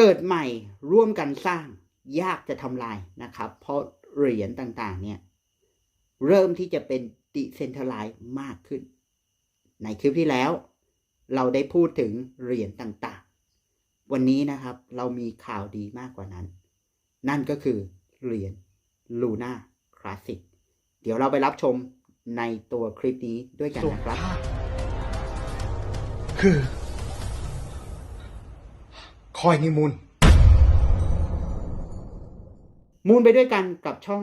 เกิดใหม่ร่วมกันสร้างยากจะทำลายนะครับ เพราะเหรียญต่างๆเนี่ยเริ่มที่จะเป็นดิเซนทไลซ์มากขึ้น ในคลิปที่แล้ว เราได้พูดถึงเหรียญต่างๆ วันนี้นะครับเรามีข่าวดีมากกว่านั้น นั่นก็คือเหรียญลูน่าคลาสสิกเดี๋ยวเราไปรับชมในตัวคลิปนี้ด้วยกันนะครับ คือ คอยนิมูล มูนไปด้วยกันกับช่อง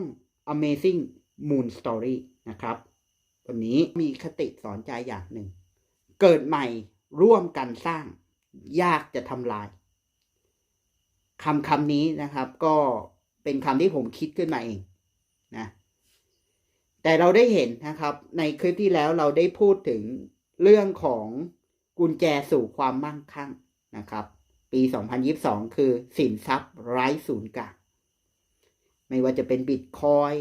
Amazing Moon Story นะครับ วันนี้มีคติสอนใจอย่างหนึ่ง เกิดใหม่ร่วมกันสร้าง ยากจะทำลายคำคำนี้นะครับก็เป็นคำที่ผมคิดขึ้นมาเองนะแต่เราได้เห็นนะครับ ในคลิปที่แล้วเราได้พูดถึงเรื่องของกุญแจสู่ความมั่งคั่งนะครับ ปี 2022 คือสินทรัพย์ไร้ศูนย์กลางไม่ว่าจะเป็นบิตคอย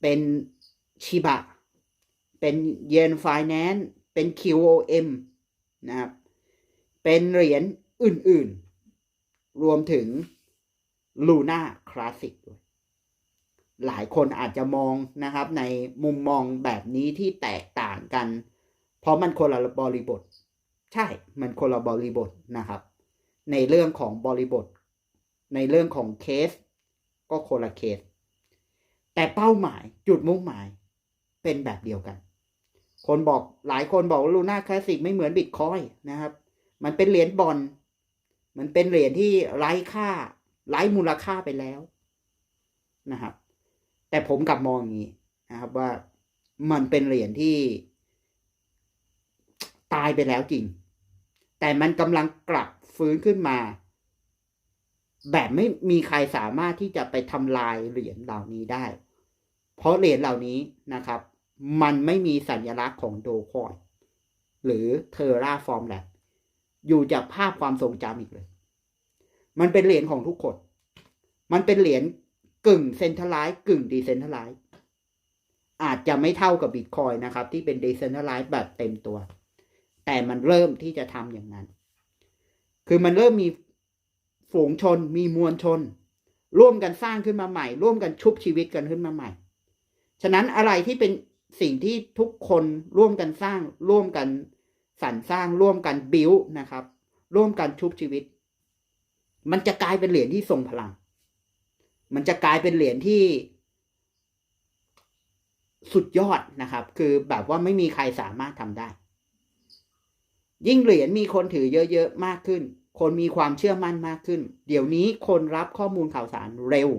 เป็นชิบะ เป็นเยนไฟแนนซ์เป็น QOM นะครับ เป็นเหรียญอื่น ๆ รวมถึง Luna Classic ด้วยหลายคนอาจจะมองนะครับในมุมมองแบบนี้ที่แตกต่างกัน เพราะมันคนละบริบท ใช่มันคนละบริบทนะครับ ในเรื่องของบริบท ในเรื่องของเคส ก็คนละเคส แต่เป้าหมายจุดมุ่งหมายเป็นแบบเดียวกัน คนบอกหลายคนบอกว่าลูน่าคลาสสิกไม่เหมือนบิตคอยนะครับ มันเป็นเหรียญบอลมันเป็นเหรียญที่ไร้ค่าไร้มูลค่าไปแล้วนะครับ แต่ผมกลับมองอย่างนี้นะครับว่ามันเป็นเหรียญที่ ตายไปแล้วจริง แต่มันกำลังกลับฟื้นขึ้นมา แบบไม่มีใครสามารถที่จะไปทำลายเหรียญเหล่านี้ได้ เพราะเหรียญเหล่านี้นะครับ มันไม่มีสัญลักษณ์ของโดคอยหรือเทอร่าฟอร์มแลบอยู่จากภาพความทรงจำอีกเลย มันเป็นเหรียญของทุกคน มันเป็นเหรียญกึ่งเซนทรัลไลซ์กึ่งดีเซนทรัลไลซ์อาจจะไม่เท่ากับบิตคอยนะครับ ที่เป็นดีเซนทรัลไลซ์แบบเต็มตัว แต่มันเริ่มที่จะทำอย่างนั้น คือมันเริ่มมีฝูงชน มีมวลชน ร่วมกันสร้างขึ้นมาใหม่ ร่วมกันชุบชีวิตกันขึ้นมาใหม่ ฉะนั้นอะไรที่เป็นสิ่งที่ทุกคนร่วมกันสร้าง ร่วมกันสรรสร้างร่วมกันบิวนะครับ ร่วมกันชุบชีวิต มันจะกลายเป็นเหรียญที่ทรงพลัง มันจะกลายเป็นเหรียญที่สุดยอดนะครับ คือแบบว่าไม่มีใครสามารถทำได้ ยิ่งเหรียญมีคนถือเยอะๆมากขึ้น คนมีความเชื่อมั่นมากขึ้น เดี๋ยวนี้คนรับข้อมูลข่าวสารเร็ว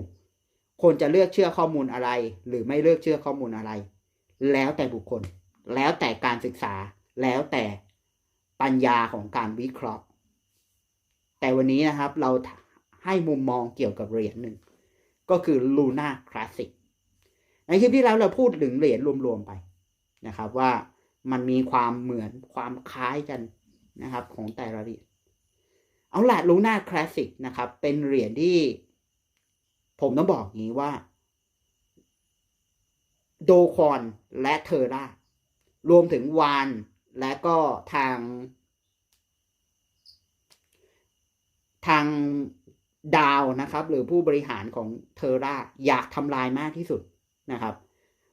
คนจะเลือกเชื่อข้อมูลอะไร หรือไม่เลือกเชื่อข้อมูลอะไร แล้วแต่บุคคล แล้วแต่การศึกษา แล้วแต่ปัญญาของการวิเคราะห์ แต่วันนี้นะครับเราให้มุมมองเกี่ยวกับเหรียญหนึ่ง ก็คือ Luna Classic ในคลิปที่แล้วเราพูดถึงเหรียญรวมๆไปนะครับว่า มันมีความเหมือนความคล้ายกันนะครับ ของแต่ละเหรียญเอาละ Luna Classic นะครับ เป็นเหรียญที่ ผมต้องบอกอย่างนี้ว่า โดคอนและเทอร่ารวมถึงวานและก็ทาง ทางดาวนะครับ หรือผู้บริหารของเทอร่าอยากทำลายมากที่สุดนะครับ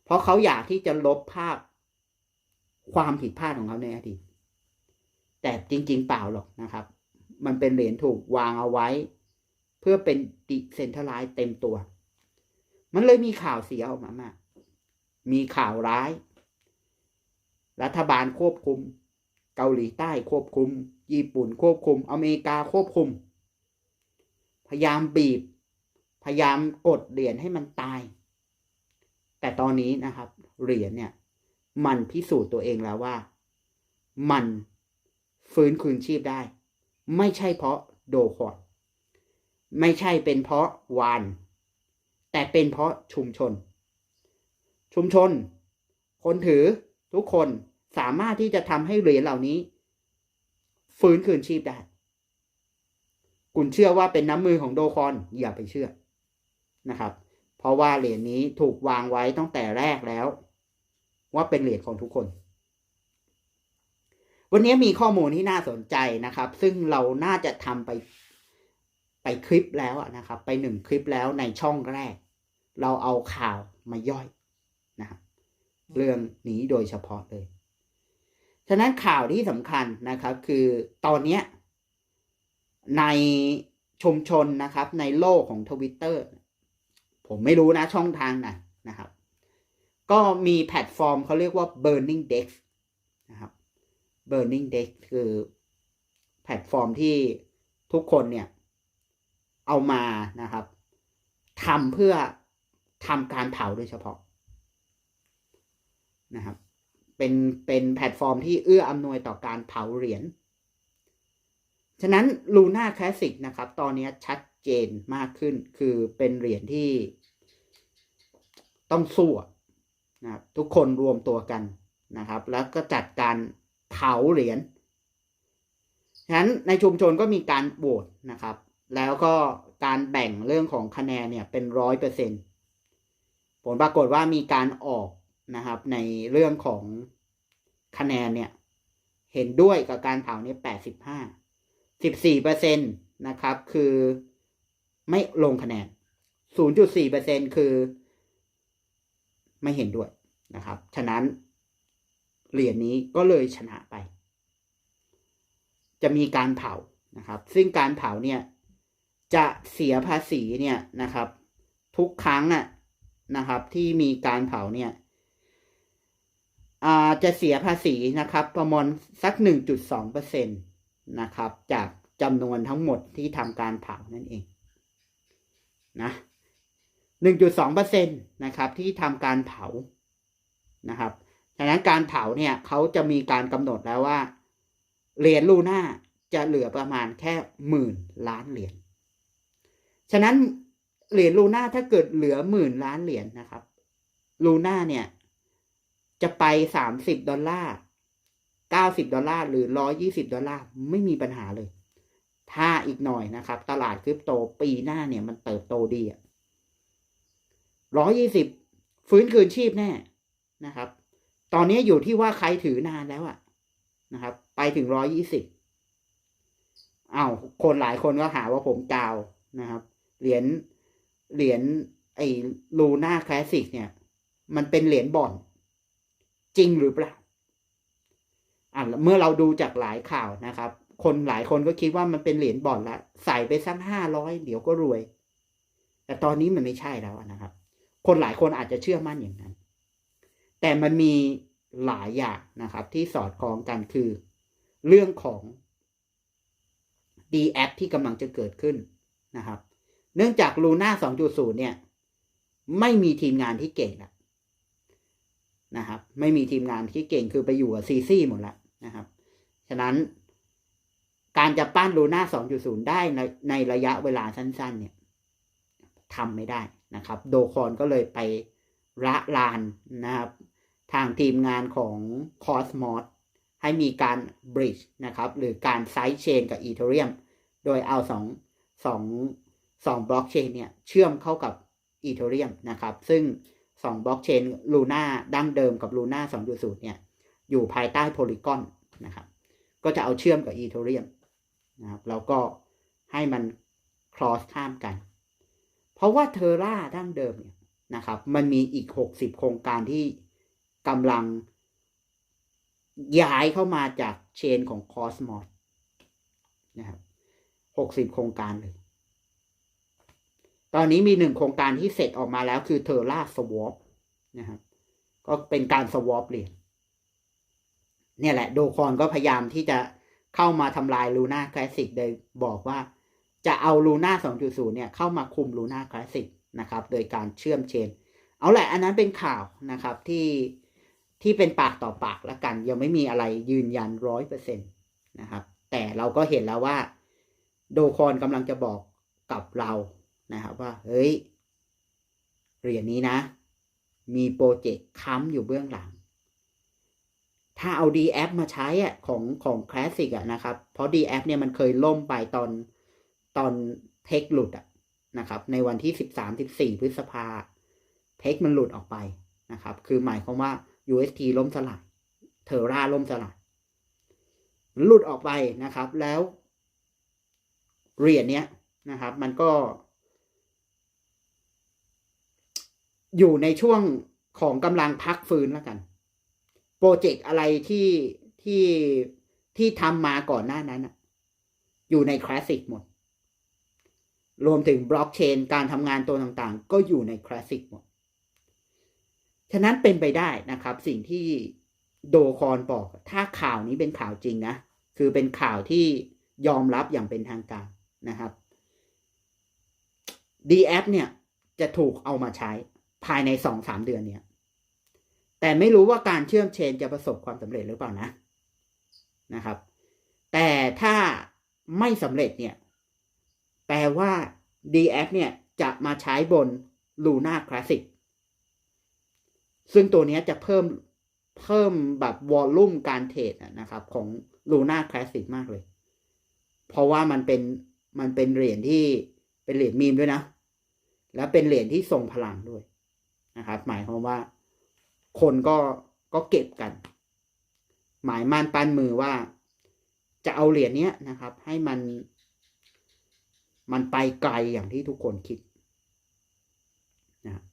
เพราะเขาอยากที่จะลบภาพ ความผิดพลาดของเขาในอดีต แต่จริง ๆ เปล่าหรอกนะครับ มันเป็นเหรียญถูกวางเอาไว้ เพื่อเป็นดิเซนทลไลซ์เต็มตัว มันเลยมีข่าวเสียออกมามาก มีข่าวร้าย รัฐบาลควบคุม เกาหลีใต้ควบคุม ญี่ปุ่นควบคุม อเมริกาควบคุม พยายามบีบ พยายามกดเหรียญให้มันตาย แต่ตอนนี้นะครับ เหรียญเนี่ย มันพิสูจน์ตัวเองแล้วว่า มันฟื้นคืนชีพได้ ไม่ใช่เพราะโดคอร์ดไม่ใช่เป็นเพราะวาน แต่เป็นเพราะชุมชน ชุมชน คนถือทุกคนสามารถที่จะทำให้เหรียญเหล่านี้ ฟื้นคืนชีพได้คุณเชื่อว่าเป็นน้ำมือของโดคอนอย่าไปเชื่อนะครับ เพราะว่าเหรียญนี้ถูกวางไว้ตั้งแต่แรกแล้ว ว่าเป็นเหรียญของทุกคน วันนี้มีข้อมูลที่น่าสนใจนะครับ ซึ่งเราน่าจะทำไปไปคลิปแล้วนะครับ ไปหนึ่งคลิปแล้วในช่องแรก เราเอาข่าวมาย่อยนะครับเรื่องนี้โดยเฉพาะเลย ฉะนั้นข่าวที่สำคัญนะครับ คือตอนนี้ในชุมชนนะครับ ในโลกของทวิตเตอร์ผมไม่รู้นะช่องทางไหนนะครับ ก็มีแพลตฟอร์มเขาเรียกว่า Burning Dex นะครับ Burning Dex คือแพลตฟอร์มที่ทุกคนเนี่ยเอามานะครับทำเพื่อทำการเผาโดยเฉพาะนะครับเป็นเป็นแพลตฟอร์มที่เอื้ออำนวยต่อการเผาเหรียญ ฉะนั้น Luna Classic นะครับ ตอนนี้ชัดเจนมากขึ้นคือเป็นเหรียญที่ต้องสู้ นะครับทุกคนรวมตัวกันนะครับ แล้วก็จัดการเผาเหรียญฉะนั้นในชุมชนก็มีการโหวตนะครับ แล้วก็การแบ่งเรื่องของคะแนนเนี่ยเป็นร้อยเปอร์เซ็นผลปรากฏว่ามีการออกนะครับ ในเรื่องของคะแนนเนี่ย เห็นด้วยกับการเผาเนี่ยแปดสิบห้าสิบสี่เปอร์เซ็นตนะครับ คือไม่ลงคะแนนศูนย์จุดสี่เปอร์เซ็นคือ ไม่เห็นด้วยนะครับ ฉะนั้นเหรียญนี้ก็เลยชนะไป จะมีการเผานะครับ ซึ่งการเผาเนี่ยจะเสียภาษีเนี่ยนะครับ ทุกครั้งอะนะครับ ที่มีการเผาเนี่ยจะเสียภาษีนะครับ ประมาณสักหนึ่งจุดสองเปอร์เซ็นตนะครับ จากจำนวนทั้งหมดที่ทำการเผานั่นเองนะ หนึ่งจุดสองเปอร์เซ็นตนะครับที่ทำการเผานะครับฉะนั้นการเผาเนี่ยเขาจะมีการกำหนดแล้วว่า เหรียญลูน่าจะเหลือประมาณแค่หมื่นล้านเหรียญ ฉะนั้นเหรียญลูน่าถ้าเกิดเหลือหมื่นล้านเหรียญนะครับลูน่าเนี่ยจะไปสามสิบดอลลาร์เก้าสิบดอลลาร์หรือร้อยี่สิบดอลลาร์ไม่มีปัญหาเลย ถ้าอีกหน่อยนะครับ ตลาดคริปโตปีหน้าเนี่ยมันเติบโตดีอะ ร้อยี่สิบฟื้นคืนชีพแน่นะครับ ตอนนี้อยู่ที่ว่าใครถือนานแล้วอะนะครับ ไปถึงร้อยี่สิบอ้าวคนหลายคนก็หาว่าผมกาวนะครับ เหรียญเหรียญไอ้ลูน่าคลาสสิกเนี่ย มันเป็นเหรียญบอลจริงหรือเปล่าอะเมื่อเราดูจากหลายข่าวนะครับ คนหลายคนก็คิดว่ามันเป็นเหรียญบอลละใส่ไปสักห้าร้อยเดี๋ยวก็รวย แต่ตอนนี้มันไม่ใช่แล้วนะครับ คนหลายคนอาจจะเชื่อมั่นอย่างนั้น แต่มันมีหลายอย่างนะครับ ที่สอดคล้องกันคือ เรื่องของ D app ที่กำลังจะเกิดขึ้นนะครับ เนื่องจาก Luna 2.0 เนี่ย ไม่มีทีมงานที่เก่งล้วนะครับ ไม่มีทีมงานที่เก่งคือไปอยู่กับซีซี่หมดแล้วนะครับ ฉะนั้นการจะปั้น Luna 2.0 ได้ในในระยะเวลาสั้น ๆ เนี่ยทำไม่ได้ นะครับ โดคอนก็เลยไปละลานนะครับ ทางทีมงานของ Cosmos ให้มีการ bridge นะครับ หรือการไซด์เชนกับ Ethereum โดยเอาสองสองสองบล็อกเชนเนี่ย เชื่อมเข้ากับ Ethereum นะครับ ซึ่งสองบล็อกเชน Luna ดั้งเดิมกับ Luna 2.0 เนี่ย อยู่ภายใต้ Polygon นะครับ ก็จะเอาเชื่อมกับ Ethereum นะครับ แล้วก็ให้มัน cross ข้ามกัน เพราะว่าเทอร่าดั้งเดิมเนี่ยนะครับ มันมีอีก 60 โครงการที่กำลังย้ายเข้ามาจากเชนของ Cosmos นะครับ 60 โครงการเลย ตอนนี้มีหนึ่งโครงการที่เสร็จออกมาแล้วคือ Terra Swap นะครับ ก็เป็นการ swap เหรียญเนี่ยแหละ โดคอนก็พยายามที่จะเข้ามาทำลาย Luna Classic โดยบอกว่า จะเอา Luna 2.0 เนี่ยเข้ามาคุม Luna Classic นะครับ โดยการเชื่อมเชน เอาแหละอันนั้นเป็นข่าวนะครับที่ที่เป็นปากต่อปากแล้วกัน ยังไม่มีอะไรยืนยันร้อยเปอร์เซ็นตนะครับ แต่เราก็เห็นแล้วว่า โดคอนกำลังจะบอกกับเรานะครับว่า เฮ้ยเหรียญนี้นะ มีโปรเจกต์ค้ำอยู่เบื้องหลัง ถ้าเอา d แอมาใช้อะของของคลาสสิกอะนะครับ เพราะ d แอเนี่ยมันเคยล่มไปตอน ตอนเทคหลุดอะนะครับ ในวันที่สิบสามสิบสี่พฤษภาเทคมันหลุดออกไปนะครับ คือหมายความว่า UST ล่มสลายเทอร่าล่มสลายหลุดออกไปนะครับ แล้วเหรียญเนี้ยนะครับ มันก็ อยู่ในช่วงของกำลังพักฟื้นแล้วกัน โปรเจกต์อะไรที่ที่ที่ทำมาก่อนหน้านั้นอยู่ในคลาสสิกหมด รวมถึงบล็อกเชนการทำงานตัวต่างๆ ก็อยู่ในคลาสสิกหมด ฉะนั้นเป็นไปได้นะครับ สิ่งที่โดคอนบอก ถ้าข่าวนี้เป็นข่าวจริงนะ คือเป็นข่าวที่ยอมรับอย่างเป็นทางการนะครับ d แอปเนี่ยจะถูกเอามาใช้ภายในสองสามเดือนเนี่ย แต่ไม่รู้ว่าการเชื่อมเชนจะประสบความสำเร็จหรือเปล่านะนะครับ แต่ถ้าไม่สำเร็จเนี่ย แปลว่า d แอปเนี่ยจะมาใช้บน Luna Classic ซึ่งตัวนี้จะเพิ่มเพิ่มแบบวอลลุ่มการเทรดนะครับ ของ Luna Classic มากเลย เพราะว่ามันเป็นมันเป็นเหรียญที่เป็นเหรียญมีมด้วยนะ แล้วเป็นเหรียญที่ทรงพลังด้วยนะครับ หมายความว่า คนก็ก็เก็บกัน หมายมั่นปั้นมือว่า จะเอาเหรียญเนี้ยนะครับ ให้มัน มันไปไกลอย่างที่ทุกคนคิดนะ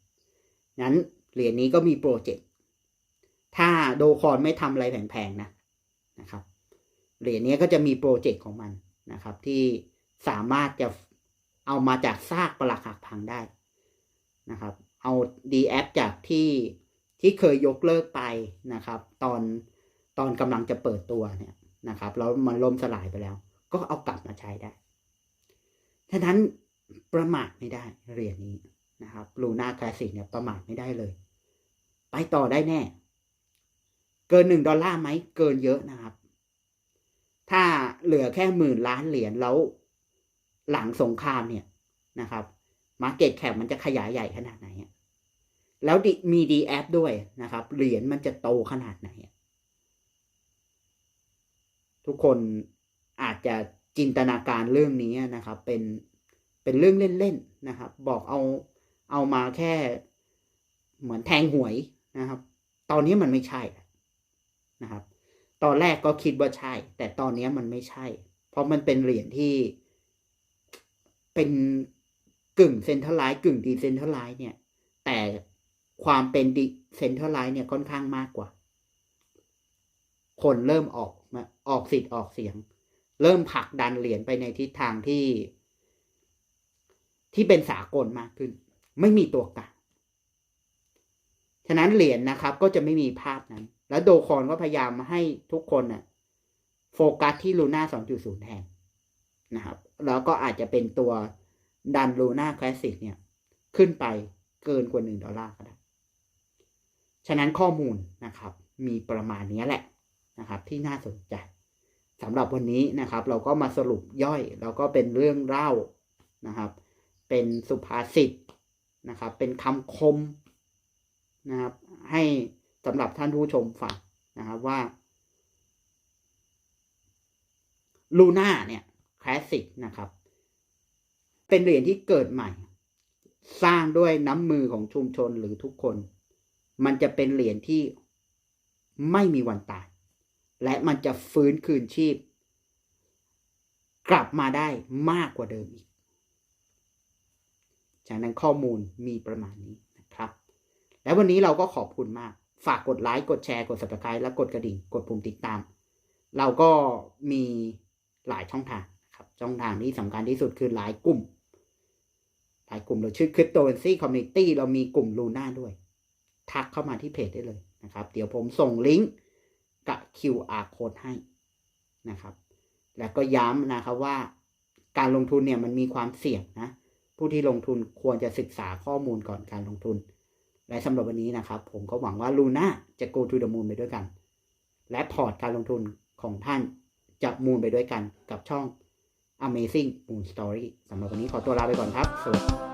งั้นเหรียญนี้ก็มีโปรเจกต์ ถ้าโดคอนไม่ทำอะไรแพงๆนะนะครับ เหรียญนี้ก็จะมีโปรเจกต์ของมันนะครับ ที่สามารถจะเอามาจากซากปรักหักพังได้นะครับ เอา d แอปจากที่ที่เคยยกเลิกไปนะครับ ตอนตอนกำลังจะเปิดตัวเนี่ยนะครับ แล้วมันล่มสลายไปแล้ว ก็เอากลับมาใช้ได้ ฉะนั้นประมาทไม่ได้เหรียญนี้นะครับลูน่าคลาสสิกเนี่ยประมาทไม่ได้เลย ไปต่อได้แน่ เกินหนึ่งดอลลาร์ไหมเกินเยอะนะครับ ถ้าเหลือแค่หมื่นล้านเหรียญแล้วหลังสงครามเนี่ยนะครับมาเก็ตแคปมันจะขยายใหญ่ขนาดไหน แล้วมีดีแอปด้วยนะครับ เหรียญมันจะโตขนาดไหน ทุกคนอาจจะ จินตนาการเรื่องนี้นะครับ เป็นเป็นเรื่องเล่นๆนะครับ บอกเอาเอามาแค่เหมือนแทงหวยนะครับ ตอนนี้มันไม่ใช่นะครับ ตอนแรกก็คิดว่าใช่ แต่ตอนนี้มันไม่ใช่ เพราะมันเป็นเหรียญที่เป็นกึ่งเซ็นทรัลไลซ์กึ่งดีเซ็นทรัลไลซ์เนี่ย แต่ความเป็นดิเซ็นทรัลไลซ์เนี่ยค่อนข้างมากกว่า คนเริ่มออกมาออกสิทธิ์ออกเสียง เริ่มผลักดันเหรียญไปในทิศทางที่ ที่เป็นสากลมากขึ้น ไม่มีตัวกลางฉะนั้นเหรียญนะครับก็จะไม่มีภาพนั้น แล้วโดคอนก็พยายามมาให้ทุกคนน่ะโฟกัสที่ลูน่า2.0 แทนนะครับ แล้วก็อาจจะเป็นตัวดันลูน่าคลาสสิกเนี่ย ขึ้นไปเกินกว่า 1 ดอลลาร์ก็ได้ ฉะนั้นข้อมูลนะครับ มีประมาณนี้แหละนะครับ ที่น่าสนใจ สำหรับวันนี้นะครับ เราก็มาสรุปย่อย แล้วก็เป็นเรื่องเล่านะครับ เป็นสุภาษิตนะครับ เป็นคำคมนะครับ ให้สำหรับท่านผู้ชมฟังนะครับว่าลูน่าเนี่ยคลาสสิกนะครับ เป็นเหรียญที่เกิดใหม่ สร้างด้วยน้ำมือของชุมชนหรือทุกคน มันจะเป็นเหรียญที่ไม่มีวันตาย และมันจะฟื้นคืนชีพ กลับมาได้มากกว่าเดิมอีก จากนั้นข้อมูลมีประมาณนี้นะครับ และวันนี้เราก็ขอบคุณมาก ฝากกดไลค์ กดแชร์ กด subscribe และกดกระดิ่ง กดปุ่มติดตาม เราก็มีหลายช่องทางนะครับ ช่องทางที่สำคัญที่สุดคือหลายกลุ่มหลายกลุ่มเราชื่อ Cryptocurrency Community เรามีกลุ่มลูน่าด้วย ทักเข้ามาที่เพจได้เลยนะครับ เดี๋ยวผมส่งลิงก์ กับ QR code ให้นะครับ แล้วก็ย้ำนะครับว่าการลงทุนเนี่ยมันมีความเสี่ยงนะ ผู้ที่ลงทุนควรจะศึกษาข้อมูลก่อนการลงทุน และสำหรับวันนี้นะครับ ผมก็หวังว่าลูน่าจะ go to the moon ไปด้วยกัน และพอร์ตการลงทุนของท่านจะมูนไปด้วยกันกับช่อง Amazing Moon Story สำหรับวันนี้ขอตัวลาไปก่อนครับ สวัสดี